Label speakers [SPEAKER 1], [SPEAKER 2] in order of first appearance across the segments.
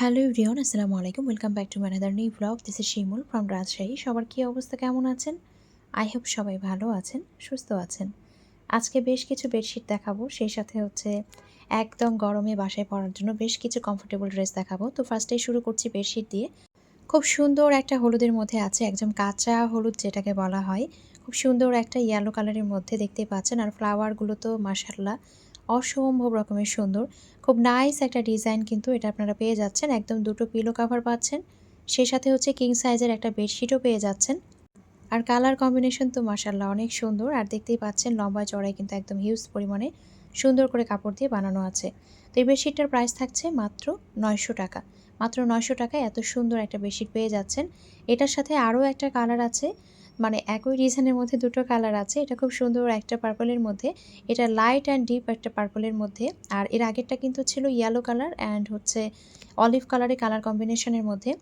[SPEAKER 1] Hello everyone, আসসালামু আলাইকুম। Welcome back to my another new blog this is Shimul from Rajshahi সবার কী অবস্থা, কেমন আছেন? আই হোপ সবাই ভালো আছেন, সুস্থ আছেন। আজকে বেশ কিছু বেডশিট দেখাবো। সেই সাথে হচ্ছে একদম গরমে বাসায় পড়ার জন্য বেশ কিছু কমফোর্টেবল ড্রেস দেখাবো। তো ফার্স্টেই শুরু করছি বেডশিট দিয়ে। খুব সুন্দর একটা হলুদের মধ্যে আছে একদম কাঁচা হলুদ, যেটাকে বলা হয়। খুব সুন্দর একটা ইয়েলো কালারের মধ্যে দেখতে পাচ্ছেন। আর ফ্লাওয়ারগুলো তো মাসাল্লাহ অসম্ভব রকমের সুন্দর। খুব নাইস একটা ডিজাইন কিন্তু এটা আপনারা পেয়ে যাচ্ছেন। একদম দুটো পিলো কাভার পাচ্ছেন। সেই সাথে হচ্ছে কিং সাইজের একটা বেডশিটও পেয়ে যাচ্ছেন। আর কালার কম্বিনেশন তো মাসাল্লাহ অনেক সুন্দর। আর দেখতেই পাচ্ছেন লম্বা চড়াই কিন্তু একদম হিউজ পরিমাণে সুন্দর করে কাপড় দিয়ে বানানো আছে। তো এই বেডশিটটার প্রাইস থাকছে মাত্র নয়শো টাকা। মাত্র নয়শো টাকায় এত সুন্দর একটা বেডশিট পেয়ে যাচ্ছেন। এটার সাথে আরও একটা কালার আছে। মানে একই ডিজাইনের মধ্যে দুটো কালার আছে। এটা খুব সুন্দর একটা পার্পলের মধ্যে। এটা লাইট অ্যান্ড ডিপ একটা পার্পলের মধ্যে। আর এর আগেরটা কিন্তু ছিল ইয়েলো কালার অ্যান্ড হচ্ছে অলিভ কালারের কালার কম্বিনেশনের মধ্যে।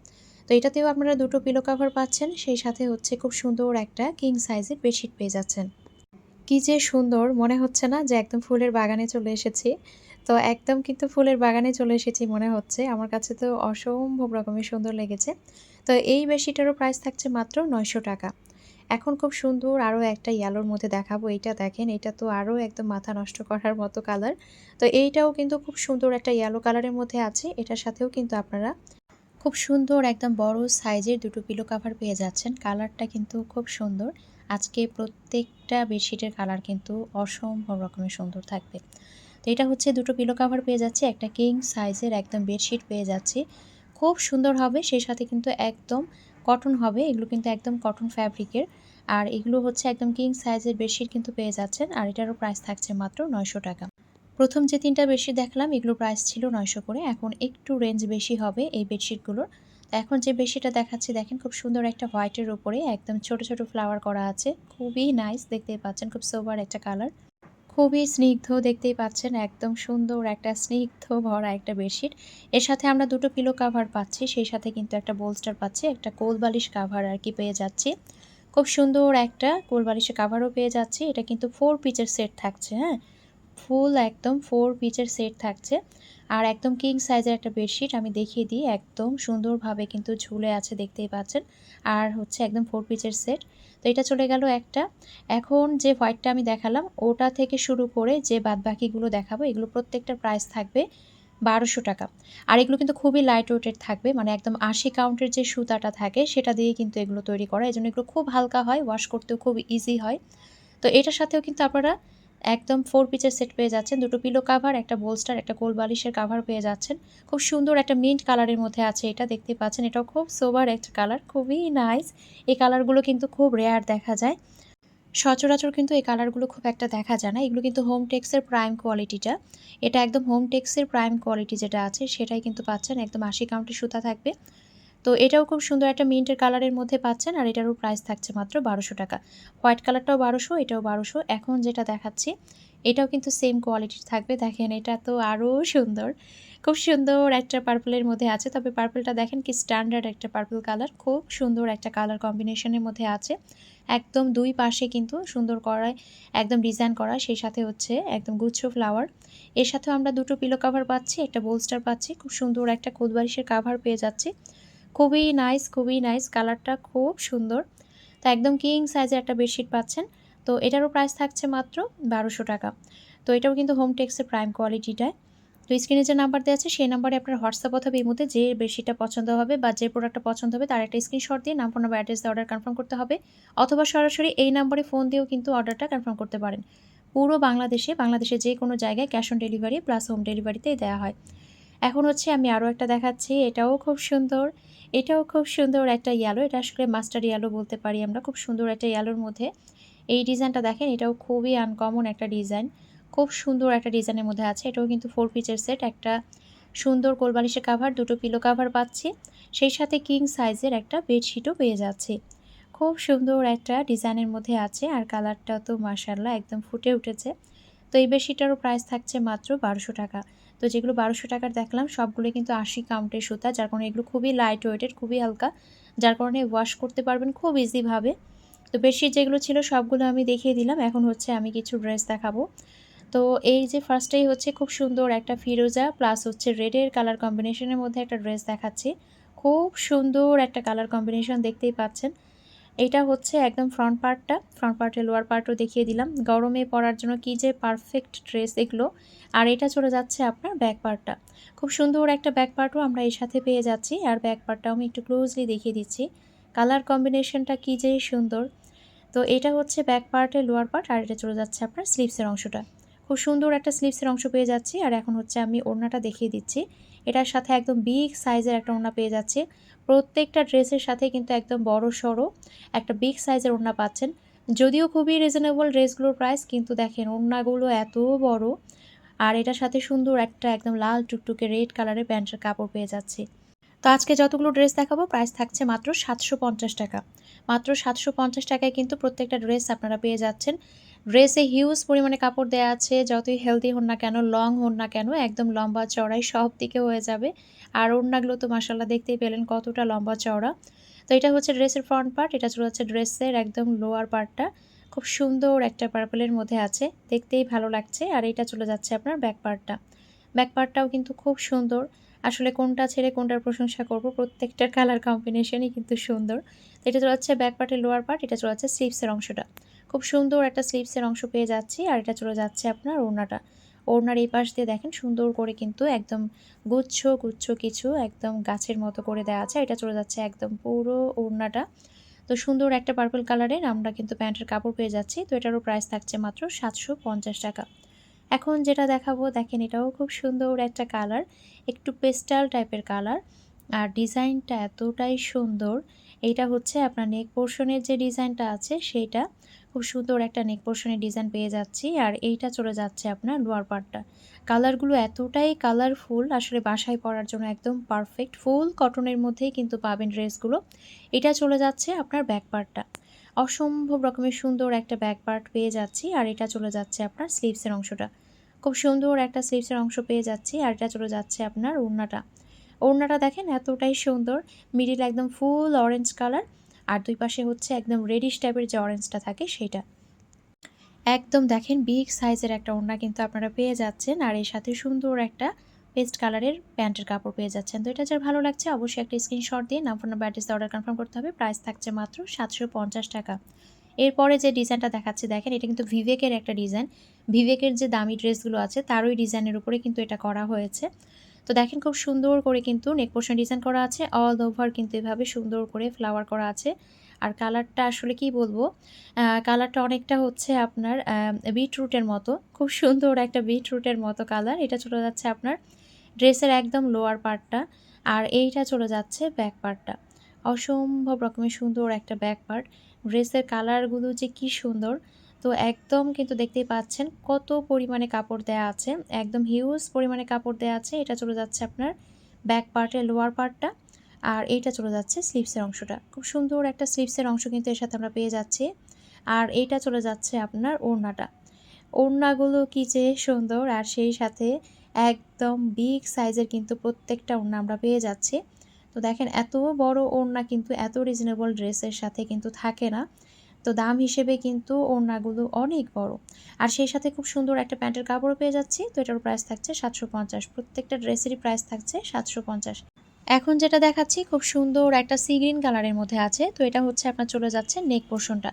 [SPEAKER 1] তো এটাতেও আপনারা দুটো পিলো কাভার পাচ্ছেন। সেই সাথে হচ্ছে খুব সুন্দর একটা কিং সাইজের বেডশিট পেয়ে যাচ্ছেন। কি যে সুন্দর! মনে হচ্ছে না যে একদম ফুলের বাগানে চলে এসেছি। তো একদম কিন্তু ফুলের বাগানে চলে এসেছি মনে হচ্ছে। আমার কাছে তো অসম্ভব রকমের সুন্দর লেগেছে। তো এই বেডশিটেরও প্রাইস থাকছে মাত্র নয়শো টাকা। এখন খুব সুন্দর আরও একটা ইয়ালোর মধ্যে দেখাবো। এইটা দেখেন, এটা তো আরও একদম মাথা নষ্ট করার মতো কালার তো এইটাও কিন্তু খুব সুন্দর একটা ইয়েলো কালারের মধ্যে আছে। এটার সাথেও কিন্তু আপনারা খুব সুন্দর একদম বড় সাইজের দুটো পিলো কাভার পেয়ে যাচ্ছেন। কালারটা কিন্তু খুব সুন্দর। আজকে প্রত্যেকটা বেডশিটের কালার কিন্তু অসম্ভব রকমের সুন্দর থাকবে। তো এটা হচ্ছে দুটো পিলো কাভার পেয়ে যাচ্ছে। একটা কিং সাইজের একদম বেডশিট পেয়ে যাচ্ছি। খুব সুন্দর হবে। সেই সাথে কিন্তু একদম কটন হবে, এগুলো কিন্তু একদম কটন ফ্যাব্রিকের আর এগুলো হচ্ছে একদম কিং সাইজের বেডশিট কিন্তু পেয়ে যাচ্ছেন, আর এটারও প্রাইস থাকছে মাত্র নয়শো টাকা। প্রথম যে তিনটা বেডশিট দেখলাম, এগুলো প্রাইস ছিল নয়শো করে, এখন একটু রেঞ্জ বেশি হবে এই বেডশিটগুলোর এখন যে বেডশিটটা দেখাচ্ছি, দেখেন খুব সুন্দর একটা হোয়াইটের উপরে একদম ছোট ছোট ফ্লাওয়ার করা আছে, খুবই নাইস দেখতেই পাচ্ছেন, খুব সোবার একটা কালার খুবই স্নিগ্ধ দেখতেই পাচ্ছেন, একদম সুন্দর একটা স্নিগ্ধ ভরা একটা বেডশিট। এর সাথে আমরা দুটো পিলো কাভার পাচ্ছি, সেই সাথে কিন্তু একটা বোলস্টার পাচ্ছি, একটা কোল বালিশ কাভার আর কি পেয়ে যাচ্ছি। খুব সুন্দর একটা কোল বালিশের কাভারও পেয়ে যাচ্ছি, এটা কিন্তু ফোর পিচের সেট থাকছে হ্যাঁ? ফুল একদম ফোর পিচের সেট থাকছে। আর একদম কিং সাইজের একটা বেডশিট আমি দেখিয়ে দিই। একদম সুন্দরভাবে কিন্তু ঝুলে আছে, দেখতেই পাচ্ছেন। আর হচ্ছে একদম ফোর পিচের সেট তো এটা চলে গেল একটা। এখন যে হোয়াইটটা আমি দেখালাম, ওটা থেকে শুরু করে যে বাদ বাকিগুলো দেখাবো, এগুলো প্রত্যেকটা প্রাইস থাকবে বারোশো টাকা। আর এগুলো কিন্তু খুবই লাইট ওয়েটেড থাকবে মানে একদম আশি কাউন্টের যে সুতাটা থাকে, সেটা দিয়ে কিন্তু এগুলো তৈরি করা। এই জন্য এগুলো খুব হালকা হয় ওয়াশ করতেও খুব ইজি হয়। তো এটার সাথেও কিন্তু আপনারা একদম ফোর পিচের সেট পেয়ে যাচ্ছেন। দুটো পিলো কাভার একটা বোলস্টার একটা কোল বালিশের কাভার পেয়ে যাচ্ছেন। খুব সুন্দর একটা মিন্ট কালারের মধ্যে আছে এটা, দেখতে পাচ্ছেন। এটাও খুব সোবার একটা কালার খুবই নাইস এই কালারগুলো কিন্তু খুব রেয়ার দেখা যায়। সচরাচর কিন্তু এই কালারগুলো খুব একটা দেখা যায় না। এগুলো কিন্তু হোম টেক্সের প্রাইম কোয়ালিটিটা এটা একদম হোম টেক্সের প্রাইম কোয়ালিটি যেটা আছে, সেটাই কিন্তু পাচ্ছেন। একদম আশি কাউন্টের সুতা থাকবে। তো এটাও খুব সুন্দর একটা মিন্টের কালারের মধ্যে পাচ্ছেন আর এটারও প্রাইস থাকছে মাত্র বারোশো টাকা। হোয়াইট কালারটাও বারোশো, এটাও বারোশো। এখন যেটা দেখাচ্ছি, এটাও কিন্তু সেম কোয়ালিটির থাকবে। দেখেন, এটা তো আরও সুন্দর। খুব সুন্দর একটা পার্পলের মধ্যে আছে। তবে পার্পলটা দেখেন কি স্ট্যান্ডার্ড একটা পার্পল কালার খুব সুন্দর একটা কালার কম্বিনেশনের মধ্যে আছে। একদম দুই পাশে কিন্তু সুন্দর করায় একদম ডিজাইন করা। সেই সাথে হচ্ছে একদম গুচ্ছ ফ্লাওয়ার এর সাথেও আমরা দুটো পিলো কাভার পাচ্ছি, একটা বোলস্টার পাচ্ছি। খুব সুন্দর একটা কোদবারিশের কাভার পেয়ে যাচ্ছি। খুবই নাইস খুবই নাইস কালারটা খুব সুন্দর। তো একদম কিং সাইজের একটা বেডশিট পাচ্ছেন। তো এটারও প্রাইস থাকছে মাত্র বারোশো টাকা। তো এটাও কিন্তু হোম টেক্সের প্রাইম কোয়ালিটিটায় তো স্ক্রিনে যে নাম্বার দেওয়া আছে, সেই নাম্বারে আপনার হোয়াটসঅ্যাপ অথবা এই মধ্যে যে বেডশিটটা পছন্দ হবে বা যে প্রোডাক্টটা পছন্দ হবে, তার একটা স্ক্রিনশট দিয়ে নাম নাম্বার অ্যাড্রেস দিয়ে অর্ডার কনফার্ম করতে হবে। অথবা সরাসরি এই নাম্বারে ফোন দিয়েও কিন্তু অর্ডারটা কনফার্ম করতে পারেন। পুরো বাংলাদেশে বাংলাদেশে যে কোনো জায়গায় cash on delivery plus home ডেলিভারিতেই দেওয়া হয়। এখন হচ্ছে আমি আরও একটা দেখাচ্ছি, এটাও খুব সুন্দর। এটাও খুব সুন্দর একটা ইয়ালো এটা আসলে মাস্টার ইয়ালো বলতে পারি আমরা, খুব সুন্দর একটা ইয়ালোর মধ্যে। এই ডিজাইনটা দেখেন, এটাও খুবই আনকমন একটা ডিজাইন খুব সুন্দর একটা ডিজাইনের মধ্যে আছে। এটাও কিন্তু ফোর পিচের সেট একটা সুন্দর কোলবালিশের কাভার দুটো পিলো কাভার পাচ্ছি। সেই সাথে কিং সাইজের একটা বেডশিটও পেয়ে যাচ্ছি। খুব সুন্দর একটা ডিজাইনের মধ্যে আছে, আর কালারটা তো মার্শাল্লাহ একদম ফুটে উঠেছে। তো এই বেডশিটটারও প্রাইস থাকছে মাত্র বারোশো টাকা। তো যেগুলো বারোশো টাকার দেখলাম সবগুলো কিন্তু আশি কাউন্টের সুতা, যার কারণে এগুলো খুবই লাইট ওয়েটেড খুবই হালকা, যার কারণে ওয়াশ করতে পারবেন খুব ইজিভাবে তো বেডশিট যেগুলো ছিল সবগুলো আমি দেখিয়ে দিলাম, এখন হচ্ছে আমি কিছু ড্রেস দেখাবো। তো এই যে ফার্স্টেই হচ্ছে খুব সুন্দর একটা ফিরোজা প্লাস হচ্ছে রেডের কালার কম্বিনেশনের মধ্যে একটা ড্রেস দেখাচ্ছি। খুব সুন্দর একটা কালার কম্বিনেশন দেখতেই পাচ্ছেন। এটা হচ্ছে একদম ফ্রন্ট পার্টটা ফ্রন্ট পার্টের লোয়ার পার্টও দেখিয়ে দিলাম। গরমে পরার জন্য কি যে পারফেক্ট ড্রেস এগুলো। আর এটা চলে যাচ্ছে আপনার ব্যাক পার্টটা খুব সুন্দর একটা ব্যাক পার্টও আমরা এর সাথে পেয়ে যাচ্ছি। আর ব্যাক পার্টটাও আমি একটু ক্লোজলি দেখিয়ে দিচ্ছি। কালার কম্বিনেশনটা কী যে সুন্দর। তো এটা হচ্ছে ব্যাক পার্টের লোয়ার পার্ট আর এটা চলে যাচ্ছে আপনার স্লিভসের অংশটা। খুব সুন্দর একটা স্লিভসের অংশ পেয়ে যাচ্ছি। আর এখন হচ্ছে আমি ওড়নাটা দেখিয়ে দিচ্ছি। এটার সাথে একদম বিগ সাইজের একটা ওড়না পেয়ে যাচ্ছে। প্রত্যেকটা ড্রেসের সাথে কিন্তু একদম বড় সড়ো একটা বিগ সাইজের ওড়না পাচ্ছেন। যদিও খুবই রিজনেবল ড্রেসগুলোর প্রাইস কিন্তু দেখেন ওড়নাগুলো এত বড়। আর এটার সাথে সুন্দর একটা একদম লাল টুকটুকে রেড কালারের প্যান্টের কাপড় পেয়ে যাচ্ছে। তো আজকে যতগুলো ড্রেস দেখাবো প্রাইস থাকছে মাত্র সাতশো পঞ্চাশ টাকা। মাত্র সাতশো পঞ্চাশ টাকায় কিন্তু প্রত্যেকটা ড্রেস আপনারা পেয়ে যাচ্ছেন। ড্রেসে হিউজ পরিমাণে কাপড় দেওয়া আছে, যতই হেলদি হন না কেন লং হন না কেন, একদম লম্বা চড়াই সব দিকে হয়ে যাবে। আর ওড়নাগুলো তো মাসাল্লাহ দেখতেই পেলেন কতটা লম্বা চওড়া। তো এটা হচ্ছে ড্রেসের ফ্রন্ট পার্ট এটা চলে হচ্ছে ড্রেসের একদম লোয়ার পার্টটা খুব সুন্দর একটা পার্পলের মধ্যে আছে, দেখতেই ভালো লাগছে। আর এটা চলে যাচ্ছে আপনার ব্যাক পার্টটা ব্যাক পার্টটাও কিন্তু খুব সুন্দর। আসলে কোনটা ছেড়ে কোনটার প্রশংসা করব প্রত্যেকটার কালার কম্বিনেশনই কিন্তু সুন্দর। এটা চলে যাচ্ছে ব্যাক পার্টের লোয়ার পার্ট এটা চলে যাচ্ছে স্লিভসের অংশটা। খুব সুন্দর একটা স্লিভসের অংশ পেয়ে যাচ্ছি, আর এটা চলে যাচ্ছে আপনার ওড়নাটা। ওড়নার এই পাশ দিয়ে দেখেন সুন্দর করে কিন্তু একদম গুচ্ছ গুচ্ছ কিছু একদম গাছের মতো করে দেওয়া আছে, এটা চলে যাচ্ছে একদম পুরো ওড়নাটা। তো সুন্দর একটা পার্পল কালারের আমরা কিন্তু প্যান্টের কাপড় পেয়ে যাচ্ছি, তো এটারও প্রাইস থাকছে মাত্র সাতশো পঞ্চাশ টাকা। এখন যেটা দেখাবো, দেখেন এটাও খুব সুন্দর একটা কালার একটু পেস্টাল টাইপের কালার আর ডিজাইনটা এতটাই সুন্দর। এইটা হচ্ছে আপনার নেক পোর্শনের যে ডিজাইনটা আছে, সেইটা খুব সুন্দর একটা নেক পোর্শনের ডিজাইন পেয়ে যাচ্ছি। আর এইটা চলে যাচ্ছে আপনার লোয়ার পার্টটা কালারগুলো এতটাই কালারফুল আসলে বাসায় পরার জন্য একদম পারফেক্ট ফুল কটনের মধ্যেই কিন্তু পাবেন ড্রেসগুলো এটা চলে যাচ্ছে আপনার ব্যাক পার্টটা অসম্ভব রকমের সুন্দর একটা ব্যাক পার্ট পেয়ে যাচ্ছি। আর এটা চলে যাচ্ছে আপনার স্লিভসের অংশটা। খুব সুন্দর একটা স্লিভসের অংশ পেয়ে যাচ্ছি। আর এটা চলে যাচ্ছে আপনার ওড়নাটা। ওড়নাটা দেখেন এতটাই সুন্দর। মিডিল একদম ফুল অরেঞ্জ কালার আর দুই পাশে হচ্ছে একদম রেডিশ টাইপের যে অরেঞ্জটা থাকে সেটা। একদম দেখেন বিগ সাইজের একটা ওড়না কিন্তু আপনারা পেয়ে যাচ্ছেন আর এর সাথে সুন্দর একটা পেস্ট কালারের প্যান্টের কাপড় পেয়ে যাচ্ছেন। তো এটা যার ভালো লাগছে অবশ্যই একটা স্ক্রিনশট দিয়ে নাম phone number address order confirm করতে হবে। প্রাইস থাকছে মাত্র সাতশো পঞ্চাশ টাকা। এরপরে যে ডিজাইনটা দেখাচ্ছে, দেখেন এটা কিন্তু ভিভেকের একটা ডিজাইন ভিভেকের যে দামি ড্রেসগুলো আছে, তারই ডিজাইনের উপরে কিন্তু এটা করা হয়েছে। তো দেখেন খুব সুন্দর করে কিন্তু নেক পোর্শন ডিজাইন করা আছে। অল ওভার কিন্তু এভাবে সুন্দর করে ফ্লাওয়ার করা আছে। আর কালারটা আসলে কি বলব? কালারটা অনেকটা হচ্ছে আপনার বিটরুটের মতো। খুব সুন্দর একটা বিটরুটের মতো কালার এটা চলে যাচ্ছে আপনার ড্রেসের একদম লোয়ার পার্টটা আর এইটা চলে যাচ্ছে ব্যাক পার্টটা অসম্ভব রকমের সুন্দর একটা ব্যাক পার্ট ড্রেসের কালারগুলো যে কি সুন্দর। তো একদম কিন্তু দেখতেই পাচ্ছেন কত পরিমাণে কাপড় দেয়া আছে, একদম হিউজ পরিমাণে কাপড় দেয়া আছে। এটা চলে যাচ্ছে আপনার ব্যাক পার্টের লোয়ার পার্টটা আর এইটা চলে যাচ্ছে স্লিপসের অংশটা। খুব সুন্দর একটা স্লিপসের অংশ কিন্তু এর সাথে আমরা পেয়ে যাচ্ছি। আর এইটা চলে যাচ্ছে আপনার ওড়নাটা। ওড়নাগুলো কি যে সুন্দর আর সেই সাথে একদম বিগ সাইজের কিন্তু প্রত্যেকটা ওড়না আমরা পেয়ে যাচ্ছি। তো দেখেন এত বড় ওড়না কিন্তু এত রিজনেবল ড্রেসের সাথে কিন্তু থাকে না। তো দাম হিসেবে কিন্তু ওড়নাগুলো অনেক বড়। আর সেই সাথে খুব সুন্দর একটা প্যান্টের কাপড়ও পেয়ে যাচ্ছি। তো এটার প্রাইস থাকছে সাতশো পঞ্চাশ। প্রত্যেকটা ড্রেসেরই প্রাইস থাকছে সাতশো পঞ্চাশ। এখন যেটা দেখাচ্ছি খুব সুন্দর একটা সি গ্রিন কালারের মধ্যে আছে। তো এটা হচ্ছে আপনার চলে যাচ্ছে নেক পোর্শনটা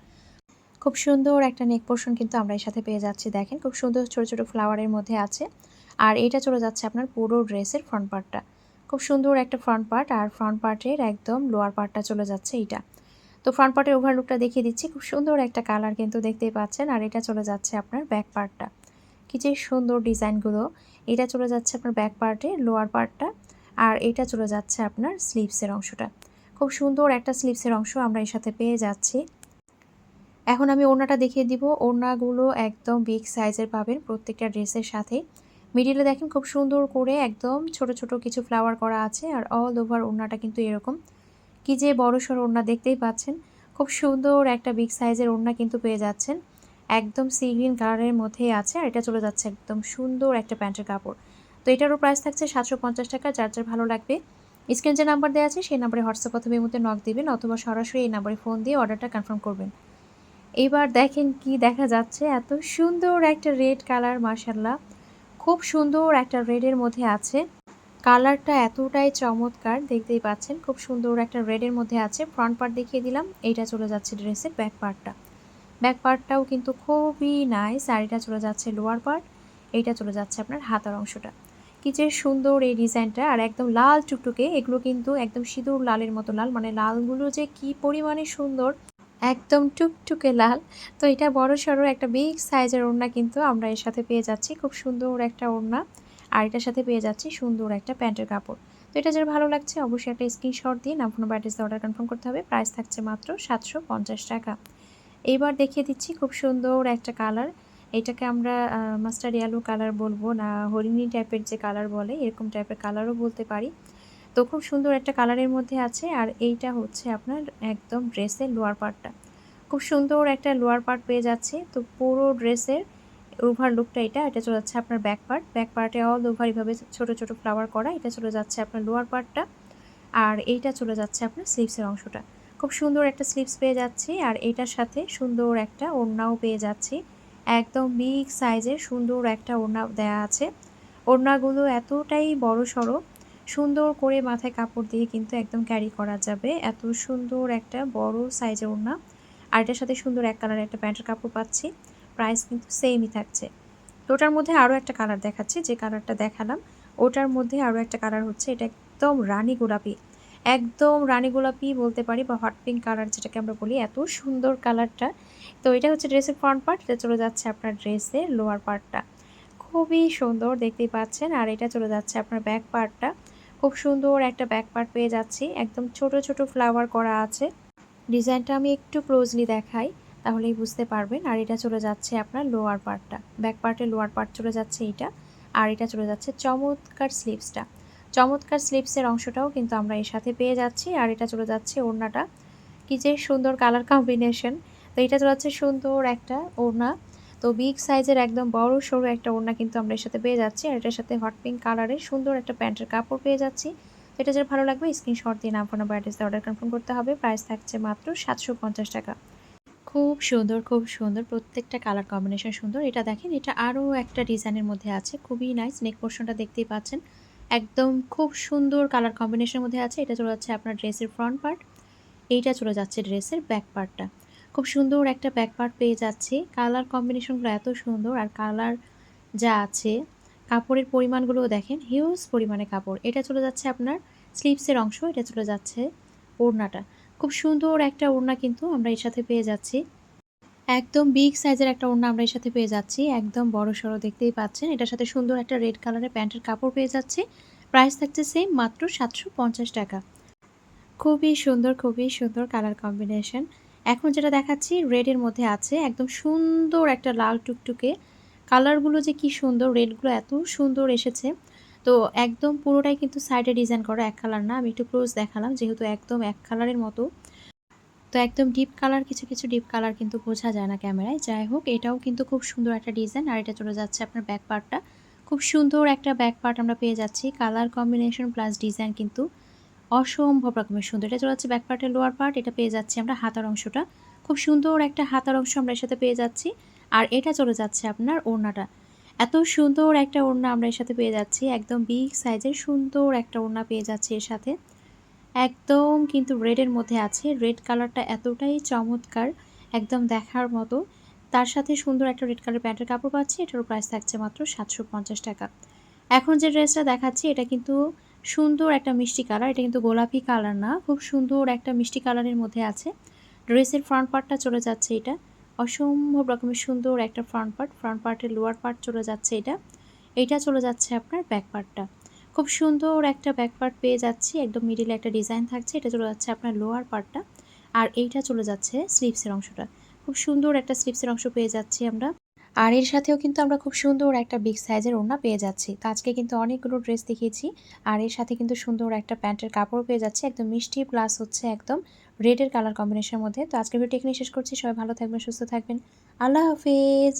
[SPEAKER 1] খুব সুন্দর একটা নেক পোর্শন কিন্তু আমরা এর সাথে পেয়ে যাচ্ছি, দেখেন। খুব সুন্দর ছোট ছোট ফ্লাওয়ারের মধ্যে আছে। আর এটা চলে যাচ্ছে আপনার পুরো ড্রেসের ফ্রন্ট পার্টটা খুব সুন্দর একটা ফ্রন্ট পার্ট আর ফ্রন্ট পার্টের একদম লোয়ার পার্টটা চলে যাচ্ছে এইটা। তো ফ্রন্ট পার্টের ওভারলুকটা দেখিয়ে দিচ্ছি। খুব সুন্দর একটা কালার কিন্তু দেখতেই পাচ্ছেন। আর এটা চলে যাচ্ছে আপনার ব্যাক পার্টটা কি যে সুন্দর ডিজাইনগুলো এটা চলে যাচ্ছে আপনার ব্যাক পার্টে লোয়ার পার্টটা আর এটা চলে যাচ্ছে আপনার স্লিভসের অংশটা। খুব সুন্দর একটা স্লিভসের অংশ আমরা এর সাথে পেয়ে যাচ্ছি। এখন আমি ওড়নাটা দেখিয়ে দিব। ওড়নাগুলো একদম বিগ সাইজের পাবেন প্রত্যেকটা ড্রেসের সাথে। মিডিলে দেখেন খুব সুন্দর করে একদম ছোট ছোট কিছু ফ্লাওয়ার করা আছে। আর অল ওভার ওড়নাটা কিন্তু এরকম। কি যে বড় সড়ো ওড়না দেখতেই পাচ্ছেন। খুব সুন্দর একটা বিগ সাইজের ওড়না কিন্তু পেয়ে যাচ্ছেন। একদম সি গ্রিন কালারের মধ্যেই আছে আর এটা চলে যাচ্ছে একদম সুন্দর একটা প্যান্টের কাপড়। তো এটারও প্রাইস থাকছে সাতশো পঞ্চাশ টাকা, যার যার ভালো লাগবে। স্ক্রিন যে নাম্বার দেওয়া আছে সেই নাম্বারে হোয়াটসঅ্যাপ অথবা মুহূর্তে নক দিবেন অথবা সরাসরি এই নাম্বারে ফোন দিয়ে অর্ডারটা কনফার্ম করবেন। এবার দেখেন কি দেখা যাচ্ছে, এত সুন্দর একটা রেড কালার মাসাল্লাহ খুব সুন্দর একটা রেডের মধ্যে আছে। কালারটা এতটাই চমৎকার, দেখতেই পাচ্ছেন, খুব সুন্দর একটা রেডের মধ্যে আছে। ফ্রন্ট পার্ট দেখিয়ে দিলাম, এইটা চলে যাচ্ছে ড্রেসের ব্যাক পার্টটা ব্যাক পার্টটাও কিন্তু খুবই আর এটা চলে যাচ্ছে লোয়ার পার্ট এইটা চলে যাচ্ছে আপনার হাতার অংশটা। কি যে সুন্দর এই ডিজাইনটা আর একদম লাল টুকটুকে, এগুলো কিন্তু একদম সিঁদুর লালের মতো লাল মানে লালগুলো যে কি পরিমাণে সুন্দর, একদম টুকটুকে লাল। তো এটা বড় সড়ো একটা বিগ সাইজের ওড়না কিন্তু আমরা এর সাথে পেয়ে যাচ্ছি, খুব সুন্দর একটা ওড়না। আর এটার সাথে পেয়ে যাচ্ছি সুন্দর একটা প্যান্টের কাপড়। তো এটা যারা ভালো লাগছে অবশ্যই একটা স্ক্রিনশট দিয়ে নাম ফোন ব্যাটিস অর্ডার কনফার্ম করতে হবে। প্রাইস থাকছে মাত্র সাতশো পঞ্চাশ টাকা। এইবার দেখিয়ে দিচ্ছি খুব সুন্দর একটা কালার এটাকে আমরা মাস্টার ইয়ালো কালার বলব না, হরিণী টাইপের যে কালার বলে, এরকম টাইপের কালারও বলতে পারি। তো খুব সুন্দর একটা কালারের মধ্যে আছে, আর এইটা হচ্ছে আপনার একদম ড্রেসের লোয়ার পার্টটা খুব সুন্দর একটা লোয়ার পার্ট পেয়ে যাচ্ছে। তো পুরো ড্রেসের ওভার লুকটা এটা এটা চলে যাচ্ছে আপনার ব্যাক পার্ট ব্যাক পার্টে অল ওভার এইভাবে ছোটো ছোটো ফ্লাওয়ার করা, এটা চলে যাচ্ছে আপনার লোয়ার পার্টটা আর এইটা চলে যাচ্ছে আপনার স্লিভসের অংশটা। খুব সুন্দর একটা স্লিভস পেয়ে যাচ্ছি আর এটার সাথে সুন্দর একটা ওড়নাও পেয়ে যাচ্ছি। একদম বিগ সাইজের সুন্দর একটা ওড়না দেয়া আছে। ওড়নাগুলো এতটাই বড় সড়ো, সুন্দর করে মাথায় কাপড় দিয়ে কিন্তু একদম ক্যারি করা যাবে। এত সুন্দর একটা বড় সাইজের ওড়না। আর এটার সাথে সুন্দর এক কালারের একটা প্যান্টের কাপড় পাচ্ছি। প্রাইস কিন্তু সেমই থাকছে। ওটার মধ্যে আরও একটা কালার দেখাচ্ছি, যে কালারটা দেখালাম, ওটার মধ্যে আরও একটা কালার হচ্ছে, এটা একদম রানী গোলাপি। একদম রানী গোলাপি বলতে পারি, বা হট পিঙ্ক কালার যেটাকে আমরা বলি, এত সুন্দর কালারটা তো এটা হচ্ছে ড্রেসের ফ্রন্ট পার্ট এটা চলে যাচ্ছে আপনার ড্রেসের লোয়ার পার্টটা খুবই সুন্দর দেখতেই পাচ্ছেন, আর এটা চলে যাচ্ছে আপনার ব্যাক পার্টটা খুব সুন্দর একটা ব্যাক পার্ট পেয়ে যাচ্ছি, একদম ছোট ছোট ফ্লাওয়ার করা আছে। ডিজাইনটা আমি একটু ক্লোজলি দেখাই। তাহলেই বুঝতে পারবেন। আর এটা চলে যাচ্ছে আপনার লোয়ার পার্টটা ব্যাক পার্টের লোয়ার পার্ট চলে যাচ্ছে এইটা আর এটা চলে যাচ্ছে চমৎকার স্লিভসটা চমৎকার স্লিপসের অংশটাও কিন্তু আমরা এর সাথে পেয়ে যাচ্ছি। আর এটা চলে যাচ্ছে ওড়নাটা। কি যে সুন্দর কালার কম্বিনেশন তো এটা চলে যাচ্ছে সুন্দর একটা ওড়না। তো বিগ সাইজের একদম বড়, সরু একটা ওড়না কিন্তু আমরা এর সাথে পেয়ে যাচ্ছি। আর এটার সাথে হট পিঙ্ক কালারের সুন্দর একটা প্যান্টের কাপড় পেয়ে যাচ্ছি। তো এটা যারা ভালো লাগবে স্ক্রিনশট দিয়ে নাম ফোন নাম্বার অ্যাড্রেসে অর্ডার কনফার্ম করতে হবে। প্রাইস থাকছে মাত্র সাতশো পঞ্চাশ টাকা। খুব সুন্দর খুব সুন্দর, প্রত্যেকটা কালার কম্বিনেশন সুন্দর। এটা দেখেন, এটা আরও একটা ডিজাইনের মধ্যে আছে, খুবই নাইস নেক পোর্শনটা দেখতেই পাচ্ছেন। একদম খুব সুন্দর কালার কম্বিনেশনের মধ্যে আছে, এটা চলে যাচ্ছে আপনার ড্রেসের ফ্রন্ট পার্ট এইটা চলে যাচ্ছে ড্রেসের ব্যাক পার্টটা খুব সুন্দর একটা ব্যাক পার্ট পেয়ে যাচ্ছে। কালার কম্বিনেশনগুলো এত সুন্দর, আর কালার যা আছে, কাপড়ের পরিমাণগুলোও দেখেন হিউজ পরিমাণে কাপড়। এটা চলে যাচ্ছে আপনার স্লিপসের অংশ, এটা চলে যাচ্ছে ওড়নাটা। খুব সুন্দর একটা ওড়না কিন্তু আমরা এর সাথে পেয়ে যাচ্ছি। একদম বিগ সাইজের একটা ওড়না আমরা এর সাথে পেয়ে যাচ্ছি। একদম বড় সড়ো দেখতেই পাচ্ছেন। এটার সাথে সুন্দর একটা রেড কালারের প্যান্টের কাপড় পেয়ে যাচ্ছে। প্রাইস থাকছে সেম মাত্র সাতশো পঞ্চাশ টাকা। খুবই সুন্দর খুবই সুন্দর কালার কম্বিনেশন এখন যেটা দেখাচ্ছি রেডের মধ্যে আছে একদম সুন্দর একটা লাল টুকটুকে। কালারগুলো যে কি সুন্দর রেডগুলো এত সুন্দর এসেছে। তো একদম পুরোটাই কিন্তু সাইডে ডিজাইন করা এক কালার না, আমি একটু ক্লোজ দেখালাম, যেহেতু একদম এক কালারের মতো। তো একদম ডিপ কালার কিছু কিছু ডিপ কালার কিন্তু বোঝা যায় না ক্যামেরায় যাই হোক, এটাও কিন্তু খুব সুন্দর একটা ডিজাইন আর এটা চলে যাচ্ছে আপনার ব্যাক পার্টটা খুব সুন্দর একটা ব্যাক পার্ট আমরা পেয়ে যাচ্ছি। কালার কম্বিনেশন প্লাস ডিজাইন কিন্তু অসম্ভব রকমের সুন্দর। এটা চলে যাচ্ছে ব্যাক পার্টের লোয়ার পার্ট এটা পেয়ে যাচ্ছি আমরা হাতার অংশটা। খুব সুন্দর একটা হাতার অংশ আমরা এর সাথে পেয়ে যাচ্ছি। আর এটা চলে যাচ্ছে আপনার ওড়নাটা। এত সুন্দর একটা ওড়না আমরা এর সাথে পেয়ে যাচ্ছি। একদম বিগ সাইজের সুন্দর একটা ওড়না পেয়ে যাচ্ছি এর সাথে। একদম কিন্তু রেডের মধ্যে আছে। রেড কালারটা এতটাই চমৎকার, একদম দেখার মতো। তার সাথে সুন্দর একটা রেড কালার প্যান্টের কাপড় পাচ্ছি। এটারও প্রাইস থাকছে মাত্র সাতশো পঞ্চাশ টাকা। এখন যে ড্রেসটা দেখাচ্ছি, এটা কিন্তু সুন্দর একটা মিষ্টি কালার এটা কিন্তু গোলাপি কালার না, খুব সুন্দর একটা মিষ্টি কালারের মধ্যে আছে। ড্রেসের ফ্রন্ট পার্টটা চলে যাচ্ছে এটা। অসম্ভব রকমের সুন্দর একটা ফ্রন্ট পার্ট ফ্রন্ট পার্টের লোয়ার পার্ট চলে যাচ্ছে এটা। এটা চলে যাচ্ছে আপনার ব্যাক পার্টটা খুব সুন্দর একটা ব্যাক পার্ট পেয়ে যাচ্ছি, একদম মিডিলে একটা ডিজাইন থাকছে, এটা চলে যাচ্ছে আপনার লোয়ার পার্টটা আর এইটা চলে যাচ্ছে স্লিপসের অংশটা। খুব সুন্দর একটা স্লিপসের অংশ পেয়ে যাচ্ছি আমরা। আর এর সাথেও কিন্তু আমরা খুব সুন্দর একটা বিগ সাইজের ওড়না পেয়ে যাচ্ছি। তো আজকে কিন্তু অনেকগুলো ড্রেস দেখিয়েছি। আর এর সাথে কিন্তু সুন্দর একটা প্যান্টের কাপড় পেয়ে যাচ্ছে, একদম মিষ্টি প্লাস হচ্ছে একদম রেডের কালার কম্বিনেশনের মধ্যে। তো আজকে ভিডিও এখানে শেষ করছি। সবাই ভালো থাকবেন, সুস্থ থাকবেন। আল্লাহ হাফিজ।